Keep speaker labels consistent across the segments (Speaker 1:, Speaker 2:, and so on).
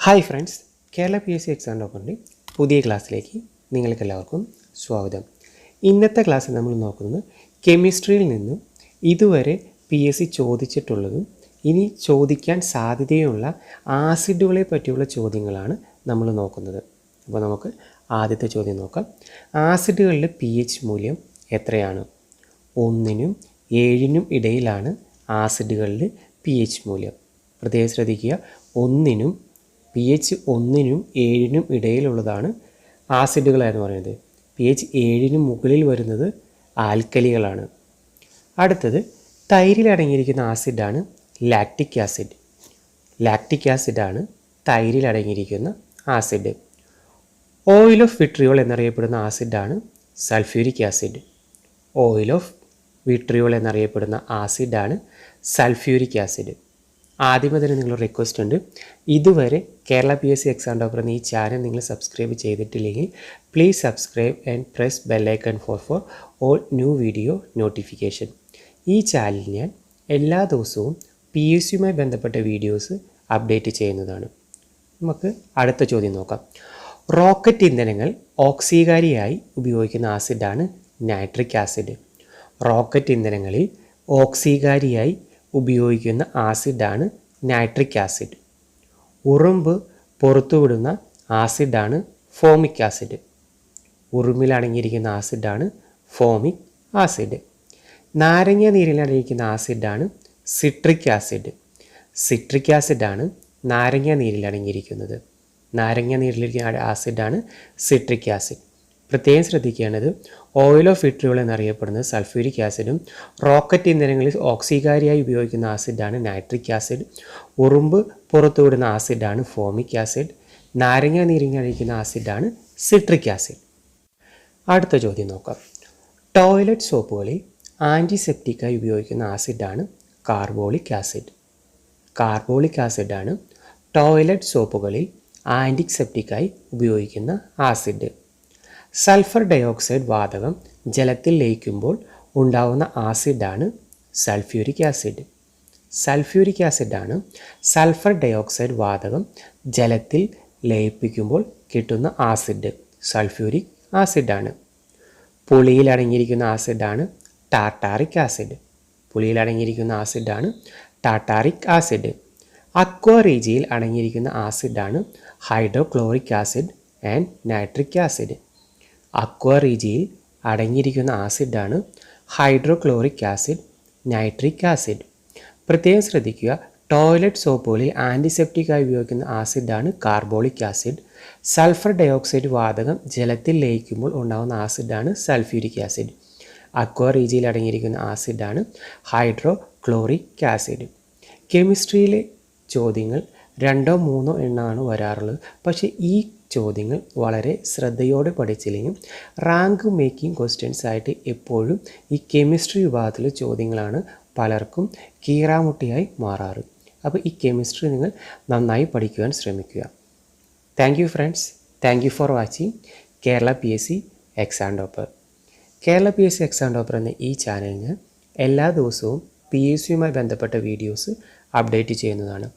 Speaker 1: Hi friends Kerala P S C exam ടോപ്പറിന്റെ പുതിയ ക്ലാസ്സിലേക്ക് നിങ്ങൾക്ക് എല്ലാവർക്കും സ്വാഗതം. ഇന്നത്തെ ക്ലാസ്സിൽ നമ്മൾ നോക്കുന്നത് കെമിസ്ട്രിയിൽ നിന്നും ഇതുവരെ പി എസ് സി ചോദിച്ചിട്ടുള്ളതും ഇനി ചോദിക്കാൻ സാധ്യതയുള്ള ആസിഡുകളെ പറ്റിയുള്ള ചോദ്യങ്ങളാണ് നമ്മൾ നോക്കുന്നത്. അപ്പോൾ നമുക്ക് ആദ്യത്തെ ചോദ്യം നോക്കാം. ആസിഡുകളുടെ പി എച്ച് മൂല്യം എത്രയാണ്? ഒന്നിനും ഏഴിനും ഇടയിലാണ് ആസിഡുകളുടെ പി എച്ച് മൂല്യം. പ്രത്യേകം ശ്രദ്ധിക്കുക. ഒന്നിനും പി എച്ച് ഒന്നിനും ഏഴിനും ഇടയിലുള്ളതാണ് ആസിഡുകളെന്ന് പറയുന്നത്. പി എച്ച് ഏഴിനും മുകളിൽ വരുന്നത് ആൽക്കലികളാണ്. അടുത്തത് തൈരിൽ അടങ്ങിയിരിക്കുന്ന ആസിഡാണ് ലാക്റ്റിക് ആസിഡ്. ലാക്റ്റിക് ആസിഡാണ് തൈരിൽ അടങ്ങിയിരിക്കുന്ന ആസിഡ്. ഓയിൽ ഓഫ് വിട്രിയോൾ എന്നറിയപ്പെടുന്ന ആസിഡാണ് sulphuric acid. Oil of vitriol എന്നറിയപ്പെടുന്ന ആസിഡാണ് സൾഫ്യൂരിക് ആസിഡ്. ആദ്യമേ തന്നെ നിങ്ങളൊരു റിക്വസ്റ്റ് ഉണ്ട്. ഇതുവരെ Kerala P S C exam topper എന്ന ഈ ചാനൽ നിങ്ങൾ സബ്സ്ക്രൈബ് ചെയ്തിട്ടില്ലെങ്കിൽ please subscribe and press bell icon for for all new video notification ഈ ചാനലിൽ ഞാൻ എല്ലാ ദിവസവും പി എസ് സിയുമായി ബന്ധപ്പെട്ട വീഡിയോസ് അപ്ഡേറ്റ് ചെയ്യുന്നതാണ്. നമുക്ക് അടുത്ത ചോദ്യം നോക്കാം. റോക്കറ്റ് ഇന്ധനങ്ങൾ ഓക്സീകാരിയായി ഉപയോഗിക്കുന്ന ആസിഡാണ് നൈട്രിക് ആസിഡ് റോക്കറ്റ് ഇന്ധനങ്ങളിൽ ഓക്സീകാരിയായി ഉപയോഗിക്കുന്ന ആസിഡാണ് നൈട്രിക് ആസിഡ്. ഉറുമ്പ് പുറത്തുവിടുന്ന ആസിഡാണ് ഫോമിക് ആസിഡ്. ഉറുമ്പിൽ അടങ്ങിയിരിക്കുന്ന ആസിഡാണ് ഫോമിക് ആസിഡ്. നാരങ്ങ നീരിൽ അടങ്ങിയിരിക്കുന്ന ആസിഡാണ് സിട്രിക് ആസിഡ്. സിട്രിക് ആസിഡാണ് നാരങ്ങ നീരിൽ അടങ്ങിയിരിക്കുന്നത്. നാരങ്ങ നീരിലിരിക്കുന്ന ആസിഡാണ് സിട്രിക് ആസിഡ്. പ്രത്യേകം ശ്രദ്ധിക്കേണ്ടത് ഓയിൽ ഓഫ് ഇട്രിയോൾ എന്നറിയപ്പെടുന്നത് സൾഫ്യൂരിക് ആസിഡും റോക്കറ്റ് ഇന്ധനങ്ങളിൽ ഓക്സികാരിയായി ഉപയോഗിക്കുന്ന ആസിഡാണ് നൈട്രിക് ആസിഡ് ഉറുമ്പ് പുറത്തുവിടുന്ന ആസിഡാണ് ഫോമിക് ആസിഡ് നാരങ്ങ നീരിങ്ങ അഴിക്കുന്ന ആസിഡാണ് സിട്രിക് ആസിഡ് അടുത്ത ചോദ്യം നോക്കാം. ടോയ്ലറ്റ് സോപ്പുകളിൽ ആന്റിസെപ്റ്റിക്കായി ഉപയോഗിക്കുന്ന ആസിഡാണ് കാർബോളിക് ആസിഡ് കാർബോളിക് ആസിഡാണ് ടോയ്ലറ്റ് സോപ്പുകളിൽ ആന്റിസെപ്റ്റിക്കായി ഉപയോഗിക്കുന്ന ആസിഡ് സൾഫർ ഡയോക്സൈഡ് വാതകം ജലത്തിൽ ലയിക്കുമ്പോൾ ഉണ്ടാവുന്ന ആസിഡാണ് സൾഫ്യൂരിക് ആസിഡ്. സൾഫ്യൂരിക് ആസിഡാണ് സൾഫർ ഡയോക്സൈഡ് വാതകം ജലത്തിൽ ലയിപ്പിക്കുമ്പോൾ കിട്ടുന്ന ആസിഡ്. സൾഫ്യൂരിക് ആസിഡാണ്. പുളിയിൽ അടങ്ങിയിരിക്കുന്ന ആസിഡാണ് ടാർട്ടാറിക് ആസിഡ്. പുളിയിൽ അടങ്ങിയിരിക്കുന്ന ആസിഡാണ് ടാർട്ടാറിക് ആസിഡ്. അക്വറീജിയിൽ അടങ്ങിയിരിക്കുന്ന ആസിഡാണ് hydrochloric acid and nitric acid. Aqua റീജിയിൽ അടങ്ങിയിരിക്കുന്ന ആസിഡാണ് ഹൈഡ്രോക്ലോറിക് ആസിഡ് നൈട്രിക് ആസിഡ്. പ്രത്യേകം ശ്രദ്ധിക്കുക ടോയ്ലറ്റ് സോപ്പുകളിൽ ആന്റിസെപ്റ്റിക്കായി ഉപയോഗിക്കുന്ന ആസിഡാണ് കാർബോളിക് ആസിഡ്. സൾഫർ ഡയോക്സൈഡ് വാതകം ജലത്തിൽ ലയിക്കുമ്പോൾ ഉണ്ടാകുന്ന ആസിഡാണ് സൾഫ്യൂരിക് ആസിഡ്. അക്വ റീജിയിൽ അടങ്ങിയിരിക്കുന്ന ആസിഡാണ് ഹൈഡ്രോക്ലോറിക് ആസിഡ്. കെമിസ്ട്രിയിലെ ചോദ്യങ്ങൾ രണ്ടോ മൂന്നോ എണ്ണമാണ് വരാറുള്ളത്. പക്ഷേ ഈ ചോദ്യങ്ങൾ വളരെ ശ്രദ്ധയോടെ പഠിച്ചില്ലെങ്കിൽ റാങ്ക് മേക്കിംഗ് ക്വസ്റ്റ്യൻസ് ആയിട്ട് എപ്പോഴും ഈ കെമിസ്ട്രി വിഭാഗത്തിലെ ചോദ്യങ്ങളാണ് പലർക്കും കീറാമുട്ടിയായി മാറാറ്. അപ്പോൾ ഈ കെമിസ്ട്രി നിങ്ങൾ നന്നായി പഠിക്കുവാൻ ശ്രമിക്കുക. Thank you friends thank you for watching Kerala P S C exam topper Kerala P S C exam topper എന്ന ഈ ചാനലിന് എല്ലാ ദിവസവും പി എസ് സിയുമായി ബന്ധപ്പെട്ട വീഡിയോസ് അപ്ഡേറ്റ് ചെയ്യുന്നതാണ്.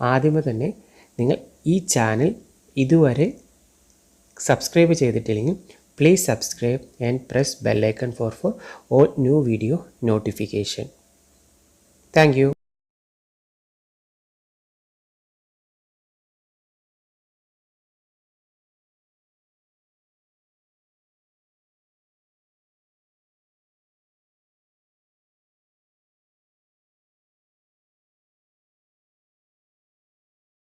Speaker 1: ആദ്യമേ തന്നെ നിങ്ങൾ ഈ ചാനൽ ഇതുവരെ സബ്സ്ക്രൈബ് ചെയ്തിട്ടില്ലെങ്കിൽ please subscribe and press bell icon for for all new video notification thank